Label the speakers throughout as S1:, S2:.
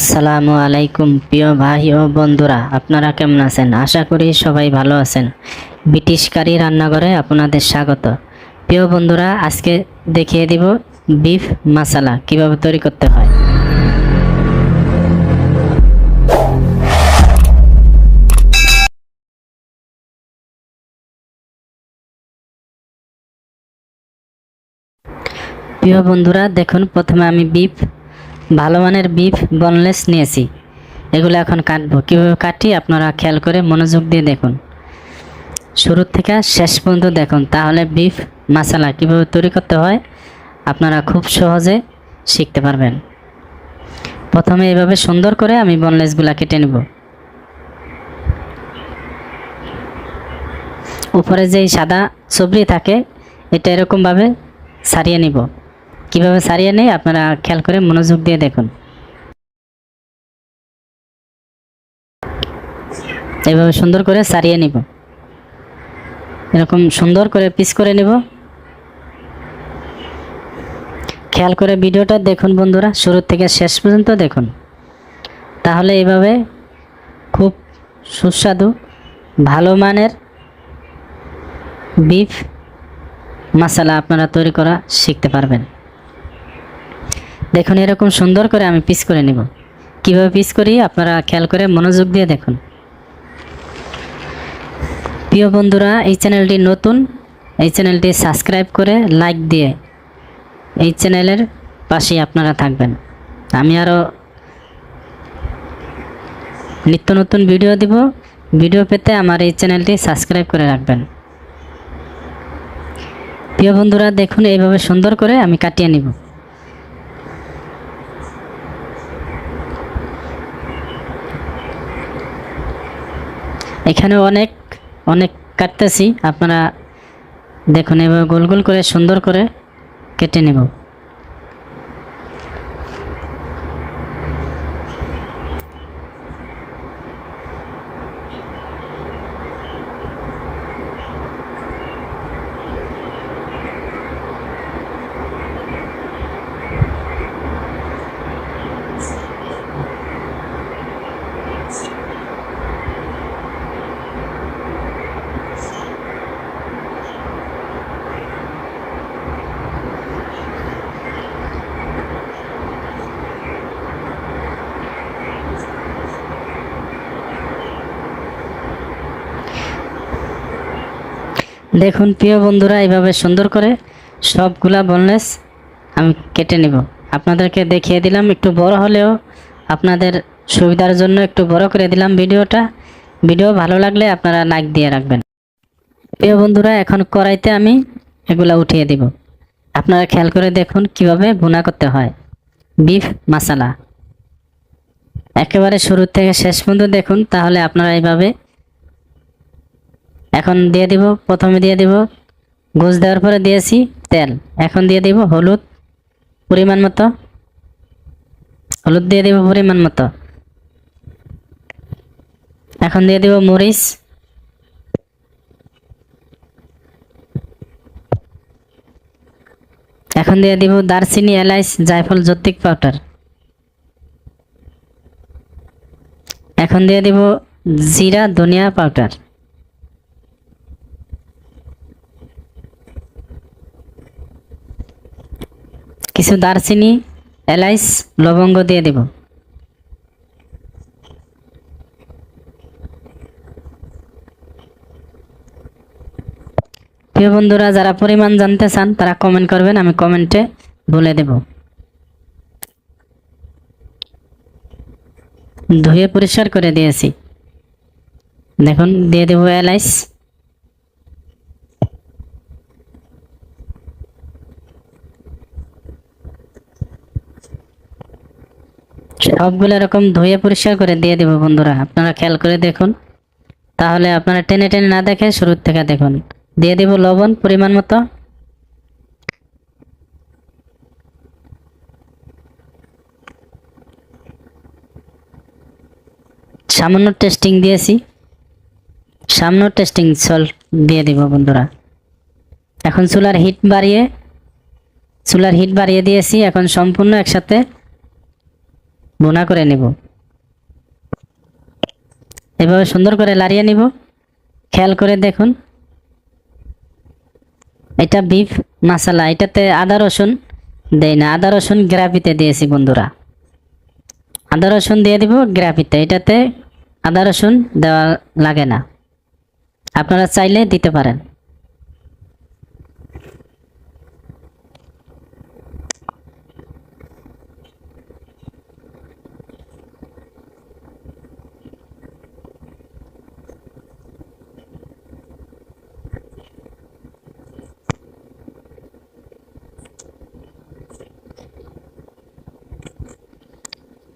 S1: আসসালামু আলাইকুম, প্রিয় ভাই ও বন্ধুরা, আপনারা কেমন আছেন? আশা করি সবাই ভালো আছেন। ব্রিটিশ কারি রান্নাঘরে আপনাদের স্বাগত। প্রিয় বন্ধুরা, আজকে দেখিয়ে দিব বিফ মশালা কীভাবে তৈরি করতে হয়। প্রিয় বন্ধুরা, দেখুন, প্রথমে আমি বিফ ভালো মানের বিফ বনলেস নিয়েছি। এগুলো এখন কাটবো। কীভাবে কাটি আপনারা খেয়াল করে মনোযোগ দিয়ে দেখুন। শুরু থেকে শেষ পর্যন্ত দেখুন, তাহলে বিফ মশালা কীভাবে তৈরি করতে হয়, আপনারা খুব সহজে শিখতে পারবেন। প্রথমে এভাবে সুন্দর করে আমি বনলেসগুলো কেটে নেব। উপরে যেই সাদা সবরি থাকে, এটা এরকমভাবে সারিয়ে নিব। কীভাবে সারিয়ে নেই আপনারা খেয়াল করে মনোযোগ দিয়ে দেখুন। এভাবে সুন্দর করে সারিয়ে নিব। এরকম সুন্দর করে পিস করে নিব। খেয়াল করে ভিডিওটা দেখুন বন্ধুরা, শুরু থেকে শেষ পর্যন্ত দেখুন। তাহলে এভাবে খুব সুস্বাদু, ভালো মানের বিফ মশলা আপনারা তৈরি করা শিখতে পারবেন। দেখুন, এরকম সুন্দর করে আমি পিস করে নেব। কীভাবে পিস করি? আপনারা খেয়াল করে মনোযোগ দিয়ে দেখুন। প্রিয় বন্ধুরা, এই চ্যানেলটি নতুন, এই চ্যানেলটি সাবস্ক্রাইব করে লাইক দিয়ে এই চ্যানেলের পাশেই আপনারা থাকবেন। আমি আরও নিত্য নতুন ভিডিও দিব। ভিডিও পেতে আমার এই চ্যানেলটি সাবস্ক্রাইব করে রাখবেন। প্রিয় বন্ধুরা, দেখুন, এইভাবে সুন্দর করে আমি কাটিয়ে নিব। এখানে অনেক অনেক কাটতেছি। আপনারা দেখুন এভাবে গোল গোল করে সুন্দর করে কেটে নেব। দেখুন, প্রিয় বন্ধুরা এইভাবে সুন্দর করে সবগুলা বনলেস আমি কেটে নেব। আপনাদেরকে দেখিয়ে দিলাম, একটু বড় হলেও আপনাদের সুবিধার জন্য একটু বড় করে দিলাম ভিডিওটা। ভিডিও ভালো লাগলে আপনারা লাইক দিয়ে রাখবেন। প্রিয় বন্ধুরা, এখন কড়াইতে আমি এগুলা উঠিয়ে দিব। আপনারা খেয়াল করে দেখুন কীভাবে ভুনা করতে হয়। বিফ মশালা। একেবারে শুরু থেকে শেষ পর্যন্ত দেখুন, তাহলে আপনারা এইভাবে এখন দিয়ে দিব, প্রথমে দিয়ে দিব গোস দেওয়ার পরে দিয়েছি তেল। এখন দিয়ে দিব হলুদ পরিমাণ মতো। হলুদ দিয়ে দিব পরিমাণ মতো। এখন দিয়ে দিব মরিচ। এখন দিয়ে দিব দারচিনি, এলাইচ, জায়ফল জতিক পাউডার এখন দিয়ে দিব জিরা, ধনিয়া পাউডার কিছু দারচিনি, এলাইচ, লবঙ্গ দিয়ে দেব। প্রিয় বন্ধুরা, যারা পরিমাণ জানতে চান, তারা কমেন্ট করবেন, আমি কমেন্টে বলে দেব। ধুয়ে পরিষ্কার করে দিয়েছি। দেখুন, দিয়ে দেবো এলাইচ। সবগুলো এরকম ধুয়ে পরিষ্কার করে দিয়ে দেবো বন্ধুরা। আপনারা খেয়াল করে দেখুন। তাহলে আপনারা টেনে টেনে না দেখে শুরুর থেকে দেখুন। দিয়ে দেব লবণ পরিমাণ মতো। সামান্য টেস্টিং দিয়েছি। সামান্য টেস্টিং সল্ট দিয়ে দিব বন্ধুরা। এখন চুলার হিট বাড়িয়ে চুলার হিট বাড়িয়ে দিয়েছি। এখন সম্পূর্ণ একসাথে বোনা করে নিব। এভাবে সুন্দর করে লাড়িয়ে নিব। খেয়াল করে দেখুন। এটা বিফ মশলা এটাতে আদা রসুন দেয় না, আদা রসুন গ্রাভিতে দিয়েছি বন্ধুরা। আদা রসুন দিয়ে দিব গ্রাভিতে, এটাতে আদা রসুন দেওয়া লাগে না। আপনারা চাইলে দিতে পারেন।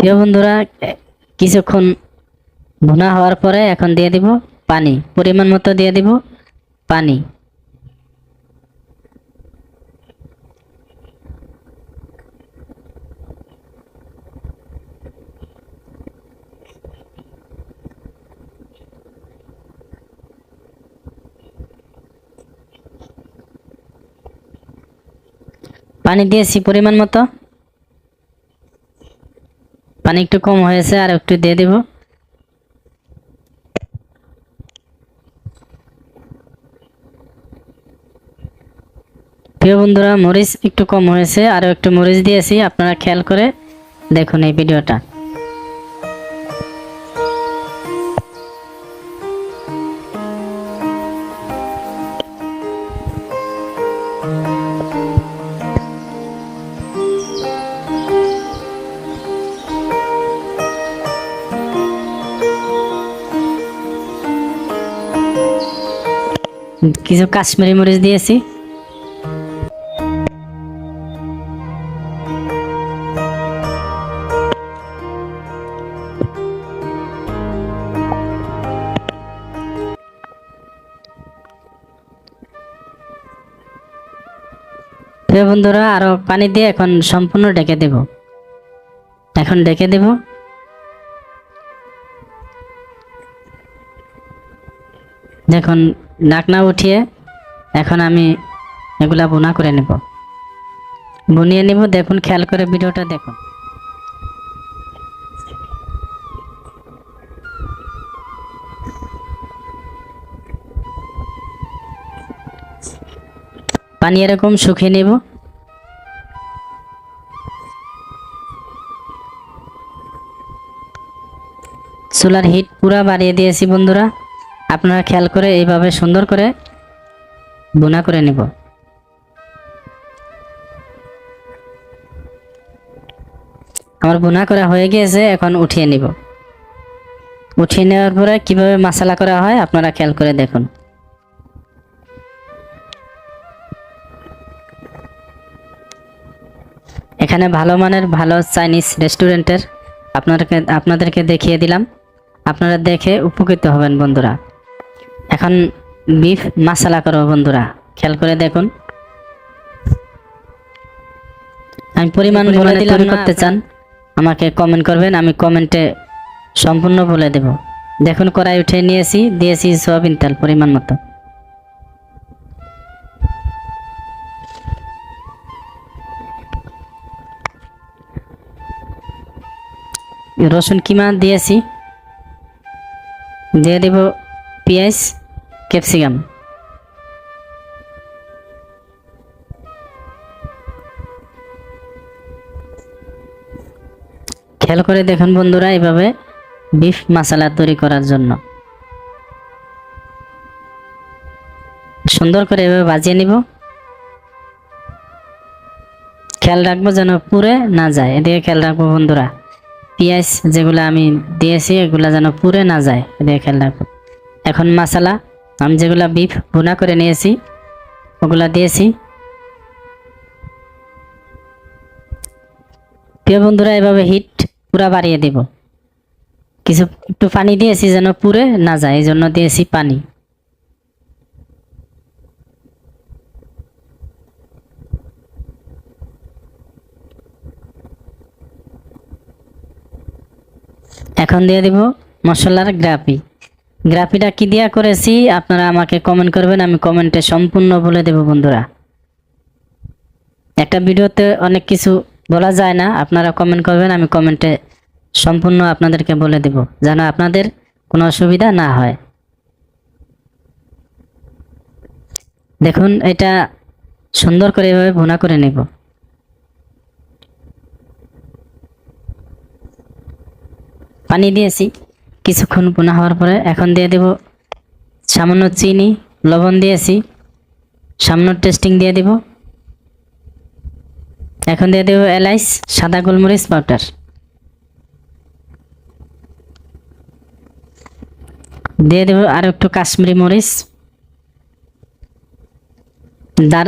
S1: প্রিয় বন্ধুরা, কিছুক্ষণ ভুনা হওয়ার পরে এখন দিয়ে দিব পানি। পরিমাণ মতো দিয়ে দিব পানি। পানি দিয়েছি পরিমাণ মতো। পানি একটু কম হয়েছে, আর একটু দিয়ে দিব। প্রিয় বন্ধুরা, মরিচ একটু কম হয়েছে, আরও একটু মরিচ দিয়েছি, আপনারা খেয়াল করে দেখুন এই ভিডিওটা। কিছু কাশ্মীরি মরিচ দিয়েছি। বন্ধুরা, আরও পানি দিয়ে এখন সম্পূর্ণ ডেকে দেব। এখন ডেকে দেব। দেখুন ঢাকনা উঠিয়ে এখন আমি এগুলা বোনা করে নেব। বুনিয়ে নেব, দেখুন, খেয়াল করে ভিডিওটা দেখুন। পানি এরকম শুকিয়ে নেব। চুলার হিট পুরা বাড়িয়ে দিয়েছি বন্ধুরা। আপনারা খেয়াল করে এইভাবে সুন্দর করে বোনা করে নেব। আমার বোনা করা হয়ে গিয়েছে, এখন উঠিয়ে নিব। উঠিয়ে নেওয়ার পরে কীভাবে মশলা করা হয় আপনারা খেয়াল করে দেখুন। এখানে ভালো মানের ভালো চাইনিজ রেস্টুরেন্টের আপনাদেরকে আপনাদেরকে দেখিয়ে দিলাম। আপনারা দেখে উপকৃত হবেন বন্ধুরা। এখন বিফ মশলা করব বন্ধুরা। খেয়াল করে দেখুন। আমি পরিমাণ বলে দিলাম করতে চান আমাকে কমেন্ট করবেন আমি কমেন্টে সম্পূর্ণ বলে দেব। দেখুন কড়াই উঠে নিয়েছি দিয়েছি সোয়াবিন তেল পরিমাণ মতো। রসুন কিমা দিয়েছি। দিয়ে দেব পেঁয়াজ। ক্যাপসিকাম খেয়াল করে দেখুন বন্ধুরা এইভাবে বিফ মশলা তৈরি করার জন্য। সুন্দর করে এভাবে বাজিয়ে নিব। খেয়াল রাখব যেন পুড়ে না যায়। এদিকে খেয়াল রাখব বন্ধুরা, পেঁয়াজ যেগুলো আমি দিয়েছি, এগুলো যেন পুড়ে না যায়। এদিকে খেয়াল রাখব। এখন মশলা আমি যেগুলো বিফ ভুনা করে নিয়েছি, ওগুলা দিয়েছি। প্রিয় বন্ধুরা, এভাবে হিট পুরা বাড়িয়ে দেব। কিছু একটু পানি দিয়েছি যেন পুড়ে না যায়, এই জন্য দিয়েছি পানি। এখন দিয়ে দিব মশলার গ্রাফি গ্রাফিটা কি দিয়া করেছি? আপনারা আমাকে কমেন্ট করবেন, আমি কমেন্টে সম্পূর্ণ বলে দেব বন্ধুরা। একটা ভিডিওতে অনেক কিছু বলা যায় না, আপনারা কমেন্ট করবেন, আমি কমেন্টে সম্পূর্ণ আপনাদেরকে বলে দেব, যেন আপনাদের কোনো অসুবিধা না হয়। দেখুন, এটা সুন্দর করে এভাবে ভুনা করে নেব। পানি দিয়েছি। কিছুক্ষণ ভুনা হওয়ার পরে এখন দিয়ে দেব সামান্য চিনি, লবণ দিয়েছি। সামান্য টেস্টিং দিয়ে দিব। এখন দিয়ে দেব এলাইচ, সাদা গোলমরিচ পাউডার দিয়ে দেব আর একটু কাশ্মীরি মরিচ, দার,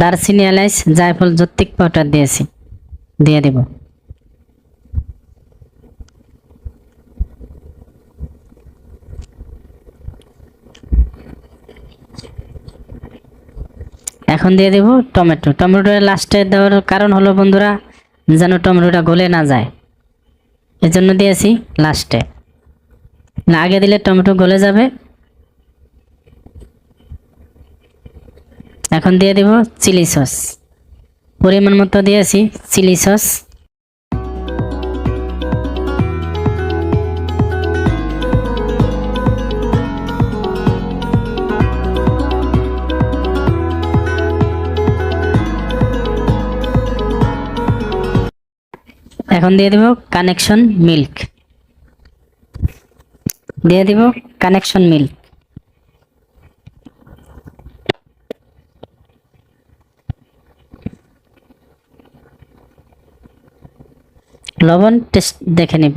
S1: দারচিনি এলাইচ, জায়ফল জত্তিক পাউডার দিয়েছি। দিয়ে দেব। এখন দিয়ে দেব টমেটো। টমেটো লাস্টে দেওয়ার কারণ হলো বন্ধুরা, যেন টমেটোটা গলে না যায়। এজন্য দিয়েছি লাস্টে না, আগে দিলে টমেটো গলে যাবে। এখন দিয়ে দেব চিলি সস পরিমাণ মতো দিয়েছি চিলি সস এখন দিয়ে দেব কানেকশন মিল্ক দিয়ে দিব কানেকশন মিল্ক লবণ টেস্ট দেখে নিব।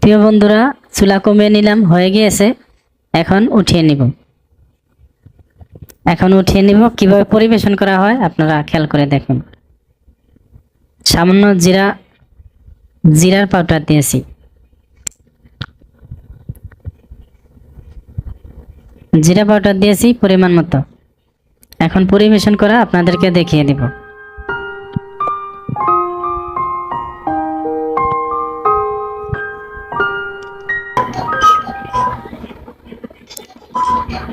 S1: প্রিয় বন্ধুরা, চুলা কমিয়ে নিলাম, হয়ে গিয়েছে। এখন উঠিয়ে নিব। এখন উঠিয়ে নিব। কীভাবে পরিবেশন করা হয় আপনারা খেয়াল করে দেখুন। সামান্য জিরা, জিরার পাউডার দিয়েছি। জিরা পাউডার দিয়েছি পরিমাণ মতো। এখন পরিবেশন করা আপনাদেরকে দেখিয়ে দিব।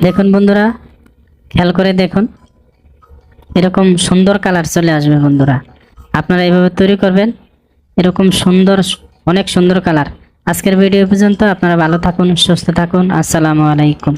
S1: দেখুন বন্ধুরা খেয়াল করে দেখুন। এরকম সুন্দর কালার চলে আসবে বন্ধুরা। আপনারা এভাবে তৈরি করবেন। এরকম সুন্দর, অনেক সুন্দর কালার। আজকের ভিডিও পর্যন্ত আপনারা ভালো থাকুন, সুস্থ থাকুন। আসসালামু আলাইকুম।